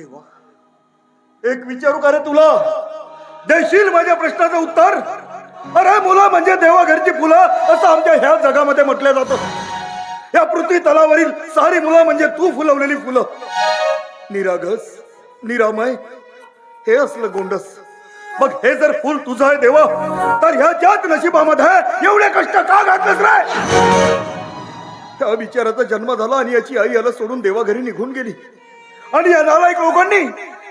देवा. एक विचारू का रे तुला? देशील माझ्या प्रश्नाचं उत्तर? अरे मुलं म्हणजे देवाघरची फुलं असं आमच्या ह्या जगामध्ये म्हटलं जात. या पृथ्वी तलावरील सारी मुलं म्हणजे तू फुलवलेली फुलं. निरागस निरामय हे असलं गोंडस. मग हे जर फुल तुझं आहे देवा तर ह्या ज्यात नशिबामध्ये एवढे कष्ट का घातलंच रे? त्या बिचाराचा जन्म झाला आणि याची आई याला सोडून देवाघरी निघून गेली. आणि या नालायक लोकांनी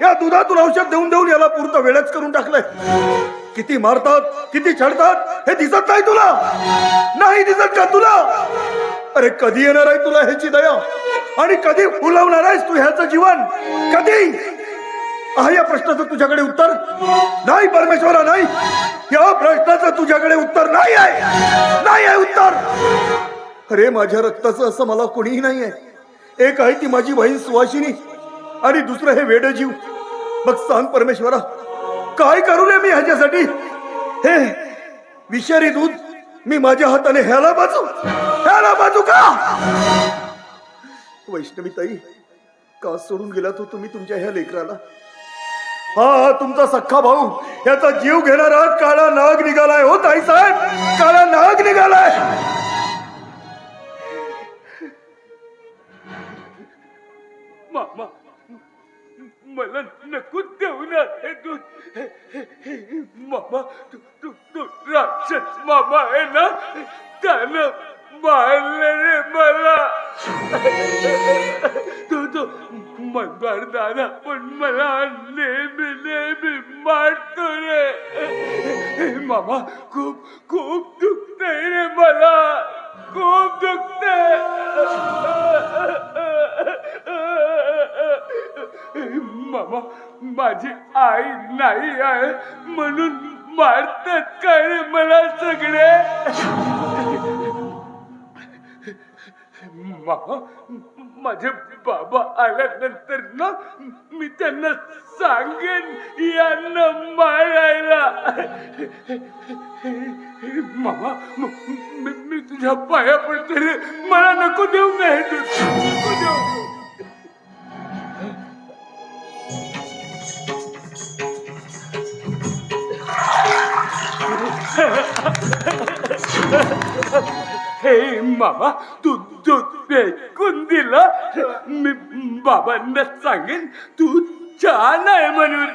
या दुधातून औषध देऊन देऊन याला पुरतं वेळच करून टाकलंय. किती मारतात किती छडतात हे दिसत नाही तुला. नाही दिसत का तुला? अरे कधी येणार आहे तुला ह्याची दया? आणि कधी फुलवणार आहेस तू ह्याचं जीवन? कधी? आहे या प्रश्नाचं तुझ्याकडे उत्तर? नाही परमेश्वरा नाही. या प्रश्नाचं तुझ्याकडे उत्तर नाही आहे. नाही आहे उत्तर. अरे माझ्या रक्ताचं असं मला कोणीही नाही आहे एक आहे ती माझी बहीण सुवासिनी. आणि दुसरं हे वेड जीव मग सांग परमेश्वरा काय करू रे मी ह्याच्यासाठी? हे विषारी दूध मी माझ्या हाताने ह्याला बाजू. ह्याला बाजू का? वैष्णवी ताई का सोडून गेला तो हो तुम्ही तुमच्या ह्या लेकराला? हा तुमचा सख्खा भाऊ याचा जीव घेणारा काळा नाग निघालाय हो ताई साहेब. काळा नाग निघालाय. मामा मला नको देऊ ना हे दूध मामा तू तू तू राक्षस मामा आहे ना त्यानं मारले रे मला तो तो मल्हार दादा पण मला नेहमी नेहमी मारतो रे मामा खूप खूप दुखतंय रे मला खूप दुखतंय माझी आई नाही आहे म्हणून मारतात काय रे मला सगळे? माझे बाबा आल्यानंतर ना मी त्यांना सांगेन यांना मारायला. मामा मी मी तुझ्या पाया पडते रे. मला नको देऊ नाही नको देऊ. हे मामा तू दूध फेकून दिलं? मी बाबांना सांगेन तू छान आहे म्हणून.